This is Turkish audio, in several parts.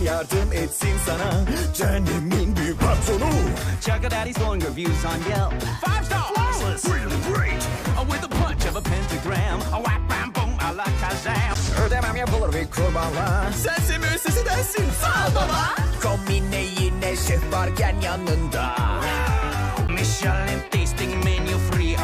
gel yardım etsin sana. Cehennemin büyük patronu. Check out Daddy's glowing reviews on Yelp. Five star, flawless, really great. Uh, with the punch of a pentagram. A whap bam boom, I like Kazam. Ödemem yapılır bir kurbanla Sense müessesi dersin Sağ ol baba. Kombine yine şef varken yanında. Michelin tasting menu free,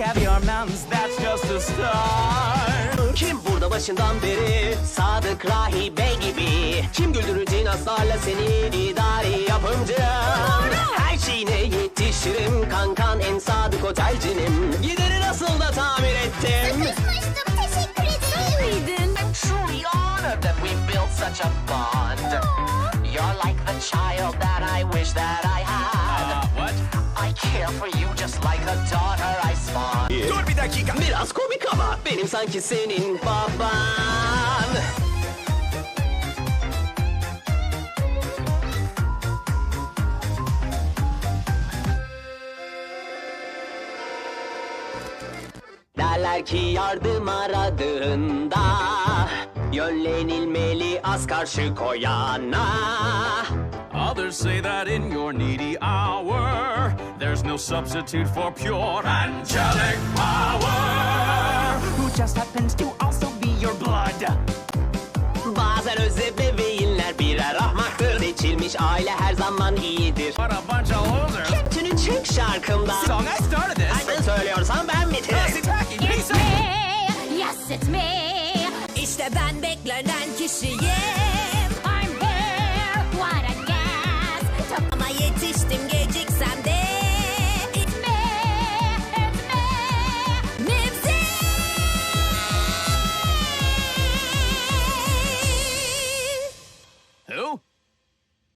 caviar mountains, that's just a start. Kim burada başından beri sadık rahibe gibi? Kim güldürür dinaslarla seni idari yapımcı? Her şeyine yetişirim kankan en sadık otelcinim. Gideri nasıl da tamir ettim? Sıkışmıştım teşekkür ederim. I'm truly honored that we built such a bond. You're like the child that I wish that I had. Uh, what? I care for you just like a daughter benim sanki senin baban Derler ki yardım aradığında Yönlenilmeli az karşı koyana Others say that in your needy hour, there's no substitute for pure angelic power. Who just happens to also be your blood. Bazen özlemle beyinler birer ahmaktır Seçilmiş aile her zaman iyidir What a bunch of losers. Tünü çek şarkımda Song I started this. Ay sen söylüyorsan ben bitiririm tacky. It's Peace me, yes it's me. İşte ben beklenen kişiyim I'm here, what a guess. Ama yetiştim